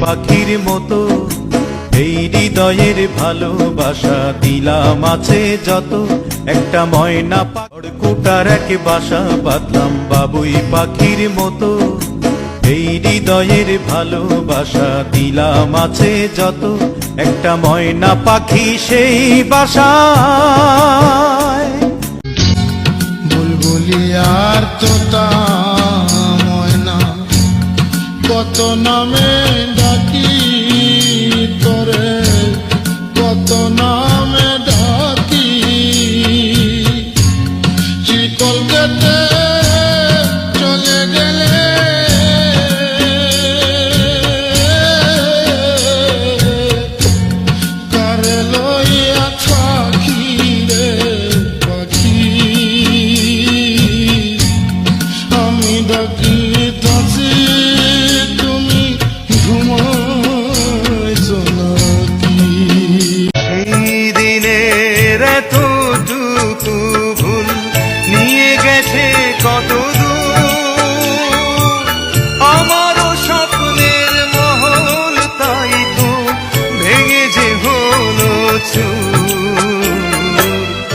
পাখির মতো। এই হৃদয়ের ভালোবাসা দিলাম আছে যত। একটা ময়না কুটার এক বাসা বাঁধলাম বাবুই পাখির মতো। এই হৃদয়ের ভালোবাসা দিলাম আছে যত। একটা ময়না পাখি সেই বাসা বুলবুলি আর তোতা কত নামে ডাকি তোরে কত নামে ডাকি। শীতল কেটে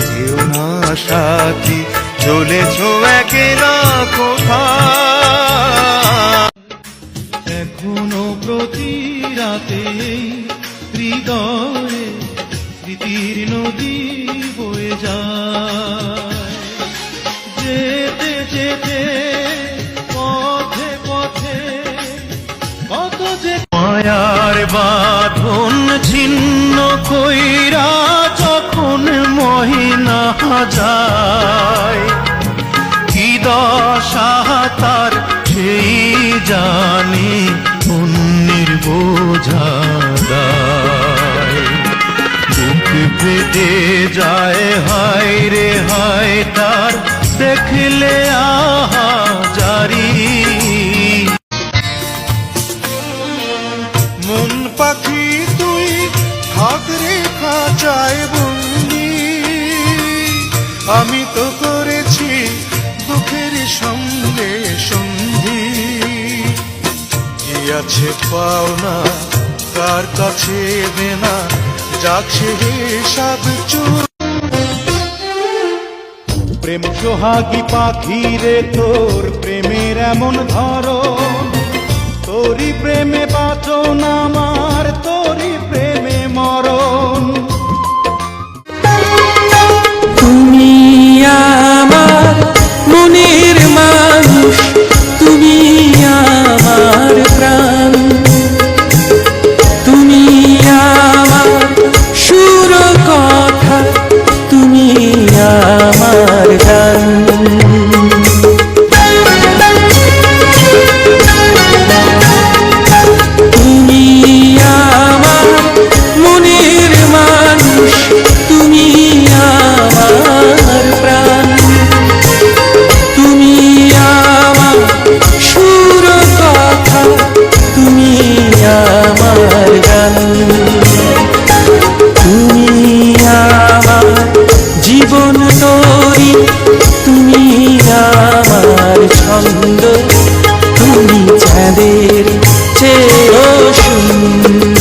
যেও না সাথী, চলেছ একেলা কোথায় এখনও প্রতি রাতে হৃদয়ে স্মৃতির নদী বয়ে যায়। যেতে যেতে পথে পথে কত যে মায়ার বাঁধন ছিন্ন কইরা মহিনা যায়। কি দশা তার সেই জানে, অন্যের বোঝা যায়, হায় রে হায়, তার দেখলে আহা জারি। আমি তো করেছি দুঃখের সঙ্গে সন্ধি। কি আছে পাওনা, কার কাছে দেনা যাচ্ছে হিসাব চুর। প্রেম সোহাগী পাখি রে তোর প্রেমের এমন ধরন। করি তুমি আমার ছন্দ তুমি চাঁদের চেয়েও সুন্দর।